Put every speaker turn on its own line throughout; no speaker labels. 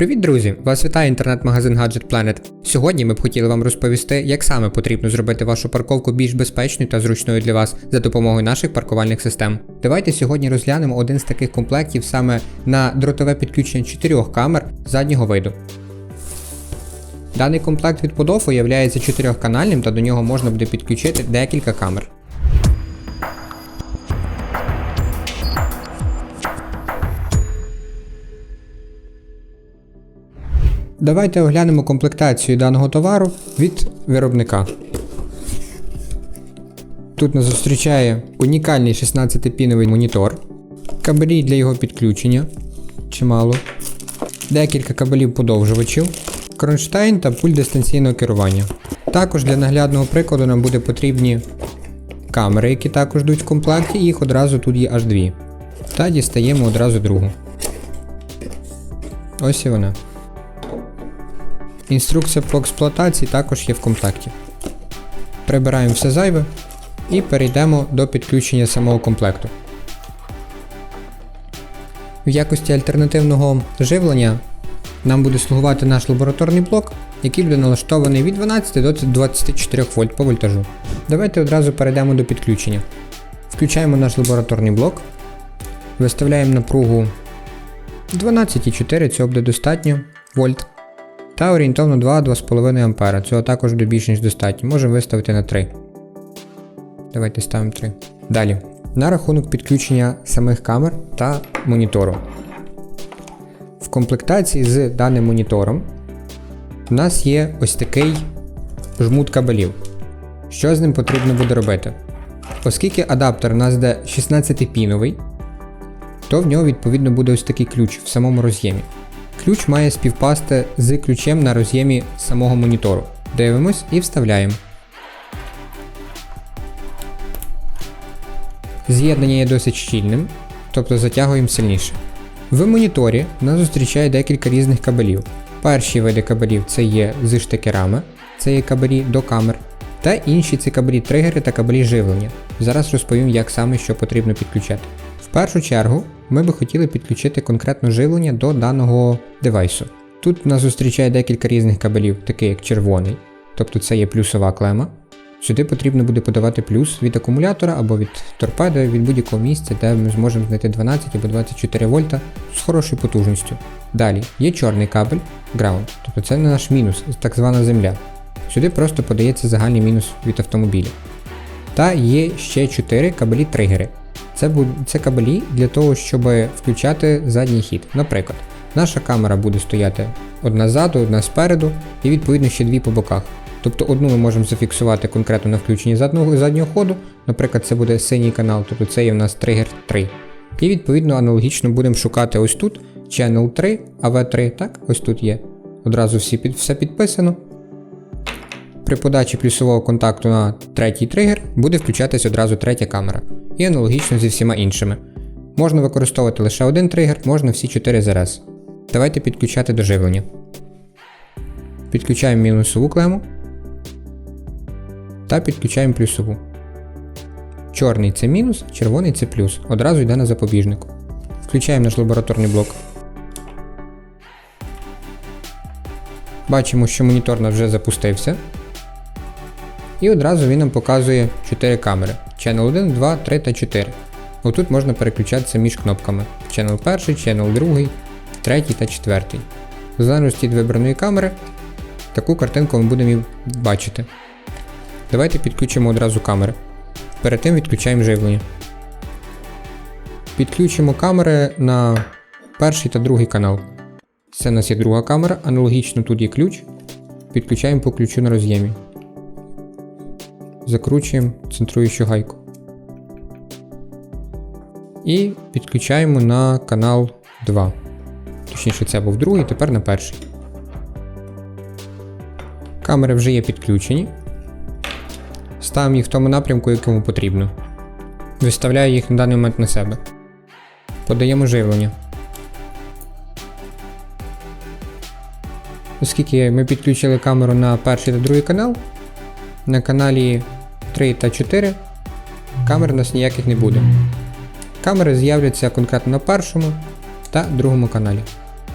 Привіт, друзі! Вас вітає інтернет-магазин Gadget Planet. Сьогодні ми б хотіли вам розповісти, як саме потрібно зробити вашу парковку більш безпечною та зручною для вас за допомогою наших паркувальних систем. Давайте сьогодні розглянемо один з таких комплектів саме на дротове підключення чотирьох камер заднього виду. Даний комплект від Podofo є чотирьохканальним та до нього можна буде підключити декілька камер. Давайте оглянемо комплектацію даного товару від виробника. Тут нас зустрічає унікальний 16-піновий монітор, кабелі для його підключення чимало, декілька кабелів подовжувачів, кронштейн та пульт дистанційного керування. Також для наглядного прикладу нам буде потрібні камери, які також йдуть в комплекті, їх одразу тут є аж дві. Та дістаємо одразу другу. Ось і вона. Інструкція по експлуатації також є в комплекті. Прибираємо все зайве і перейдемо до підключення самого комплекту. В якості альтернативного живлення нам буде слугувати наш лабораторний блок, який буде налаштований від 12 до 24 вольт по вольтажу. Давайте одразу перейдемо до підключення. Включаємо наш лабораторний блок, виставляємо напругу 12,4, цього буде достатньо вольт та орієнтовно 2-2,5 А. Цього також буде більш ніж достатньо. Можемо виставити на 3. Давайте ставимо 3. Далі. На рахунок підключення самих камер та монітору. В комплектації з даним монітором у нас є ось такий жмут кабелів. Що з ним потрібно буде робити? Оскільки адаптер у нас йде 16-піновий, то в нього відповідно буде ось такий ключ в самому роз'ємі. Ключ має співпасти з ключем на роз'ємі самого монітору. Дивимось і вставляємо. З'єднання є досить щільним, тобто затягуємо сильніше. В моніторі нас зустрічає декілька різних кабелів. Перші види кабелів це є з штекерами, це є кабелі до камер, та інші це кабелі тригери та кабелі живлення. Зараз розповім, як саме що потрібно підключати. В першу чергу ми би хотіли підключити конкретно живлення до даного девайсу. Тут нас зустрічає декілька різних кабелів, такий як червоний, тобто це є плюсова клема. Сюди потрібно буде подавати плюс від акумулятора або від торпеди, від будь-якого місця, де ми зможемо знайти 12 або 24 вольта з хорошою потужністю. Далі є чорний кабель ground, тобто це не наш мінус, так звана земля. Сюди просто подається загальний мінус від автомобіля. Та є ще 4 кабелі тригери. Це це кабелі для того, щоб включати задній хід. Наприклад, наша камера буде стояти одна ззаду, одна спереду, і відповідно ще дві по боках. Тобто одну ми можемо зафіксувати конкретно на включенні заднього заднього ходу, наприклад, це буде синій канал, тобто це є в нас тригер 3. І відповідно аналогічно будемо шукати ось тут Channel 3, AV3, так, ось тут є. Одразу всі, все підписано. При подачі плюсового контакту на третій тригер буде включатись одразу третя камера і аналогічно зі всіма іншими. Можна використовувати лише один тригер, можна всі 4 зараз. Давайте підключати до живлення. Підключаємо мінусову клему та підключаємо плюсову. Чорний це мінус, червоний це плюс. Одразу йде на запобіжник. Включаємо наш лабораторний блок. Бачимо, що монітор вже запустився. І одразу він нам показує 4 камери. Channel 1, 2, 3 та 4. Отут можна переключатися між кнопками. Channel 1, Channel 2, 3 та 4. В залежності від вибраної камери таку картинку ми будемо бачити. Давайте підключимо одразу камери. Перед тим відключаємо живлення. Підключимо камери на перший та другий канал. Це у нас є друга камера, аналогічно тут є ключ. Підключаємо по ключу на роз'ємі закручуємо центруючу гайку. І підключаємо на канал 2. Точніше, це був другий, тепер на перший. Камери вже є підключені. Ставимо їх в тому напрямку, якому потрібно. Виставляю їх на даний момент на себе. Подаємо живлення. Оскільки ми підключили камеру на перший та другий канал, на каналі 3 та 4 камер у нас ніяких не буде. Камери з'являться конкретно на першому та другому каналі.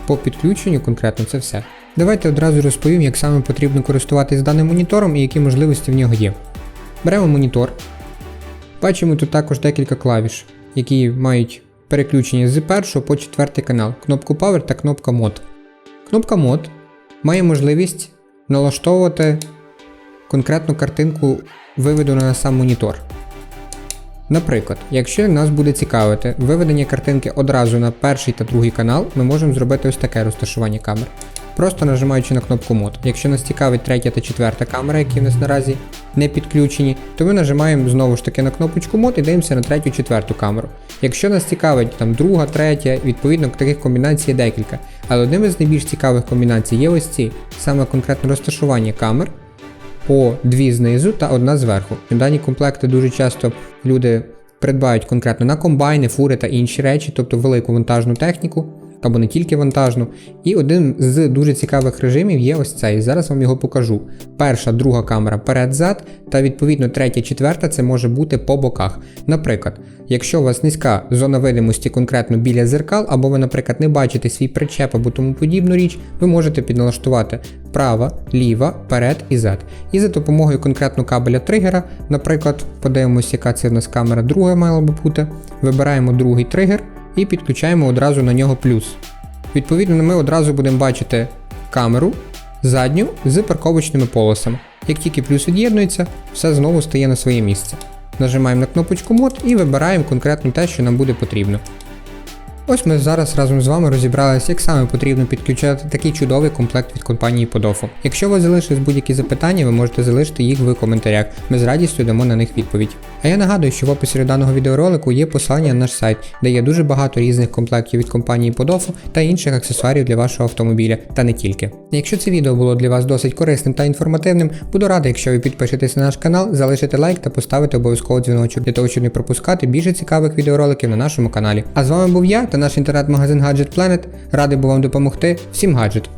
по підключенню конкретно це все. Давайте одразу розповім, як саме потрібно користуватись даним монітором і які можливості в нього є. Беремо монітор. Бачимо тут також декілька клавіш, які мають переключення з першого по четвертий канал, кнопку Power та кнопка Mod. Кнопка Mod має можливість налаштовувати конкретну картинку, виведену на сам монітор. Наприклад, якщо нас буде цікавити виведення картинки одразу на перший та другий канал, ми можемо зробити ось таке розташування камер. Просто нажимаючи на кнопку Mod. Якщо нас цікавить третя та четверта камера, які в нас наразі не підключені, то ми нажимаємо знову ж таки на кнопочку Mod і дивимося на третю четверту камеру. Якщо нас цікавить там друга, третя, відповідно таких комбінацій є декілька. Але одним із найбільш цікавих комбінацій є ось ці, саме конкретне розташування камер по дві знизу та одна зверху. Дані комплекти дуже часто люди придбають конкретно на комбайни, фури та інші речі, тобто велику вантажну техніку, або не тільки вантажну. І один з дуже цікавих режимів є ось цей. Зараз вам його покажу. Перша, друга камера перед-зад, та відповідно третя, четверта це може бути по боках. Наприклад, якщо у вас низька зона видимості конкретно біля зеркал, або ви, наприклад, не бачите свій причеп або тому подібну річ, ви можете підналаштувати права, ліва, перед і зад. І за допомогою конкретно кабеля тригера, наприклад, подивимося, яка це в нас камера друга мала би бути. Вибираємо другий тригер і підключаємо одразу на нього плюс. Відповідно, ми одразу будемо бачити камеру задню з парковочними полосами. Як тільки плюс від'єднується, все знову стає на своє місце. Нажимаємо на кнопочку мод і вибираємо конкретно те, що нам буде потрібно. Ось ми зараз разом з вами розібралися, як саме потрібно підключати такий чудовий комплект від компанії Podofo. Якщо вас залишились будь-які запитання, ви можете залишити їх в коментарях. Ми з радістю дамо на них відповідь. А я нагадую, що в описі до даного відеоролику є посилання на наш сайт, де є дуже багато різних комплектів від компанії Podofo та інших аксесуарів для вашого автомобіля, та не тільки. Якщо це відео було для вас досить корисним та інформативним, буду радий, якщо ви підпишетесь на наш канал, залишите лайк та поставите обов'язково дзвіночок для того, щоб не пропускати більше цікавих відеороликів на нашому каналі. А з вами був я та наш інтернет-магазин Gadget Planet. Радий був вам допомогти. Всім гаджет!